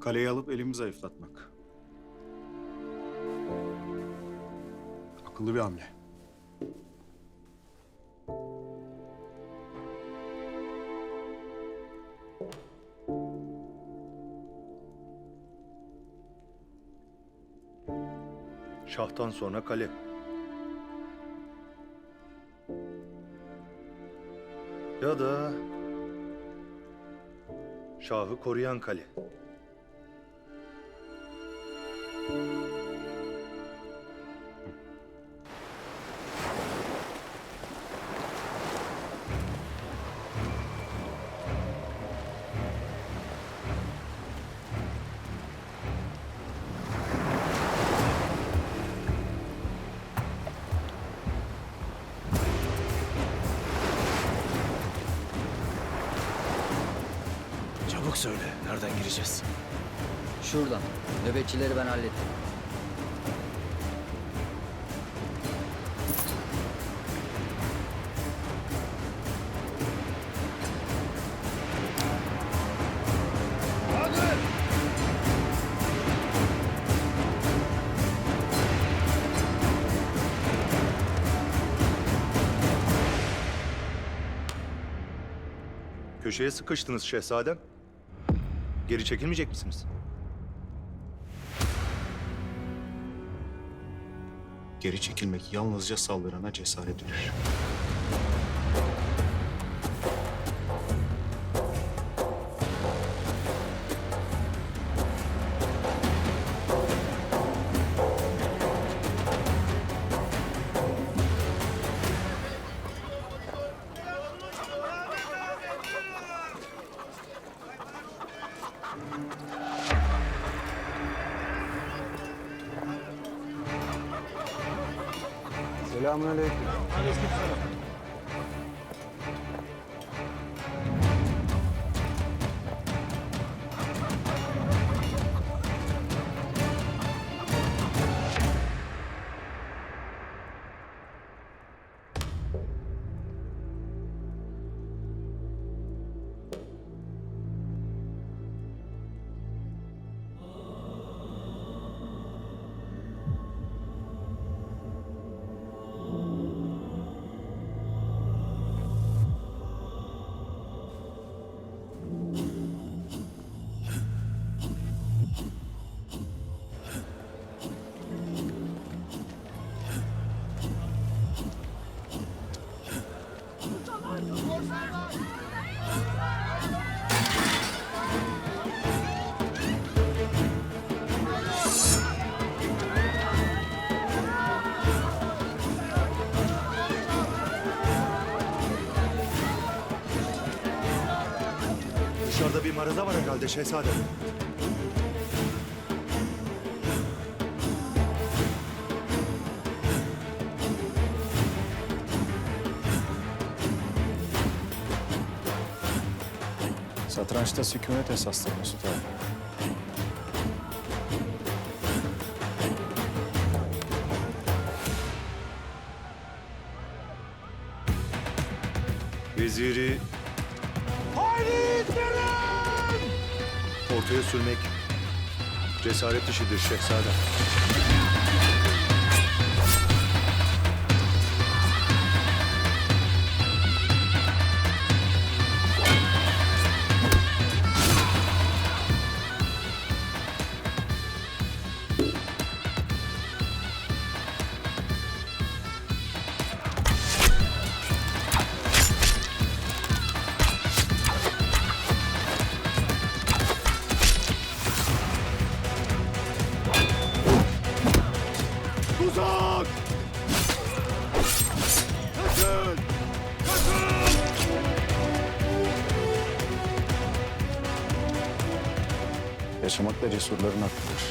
Kaleyi alıp elimi zayıflatmak. Akıllı bir hamle. Şahtan sonra kale. Ya da Şahı koruyan kale. Söyle. Nereden gireceğiz? Şuradan. Nöbetçileri ben hallettim. Köşeye sıkıştınız şehzadem. Geri çekilmeyecek misiniz? Geri çekilmek yalnızca saldırana cesaret verir. Selamünaleyküm. Dışarıda bir maraza var herhalde şehzadem. Satrançta sükunet esastır Mesut abi. Veziri... Ortaya sürmek cesaret işidir şehzadem. Yaşamak da cesurların hakkıdır.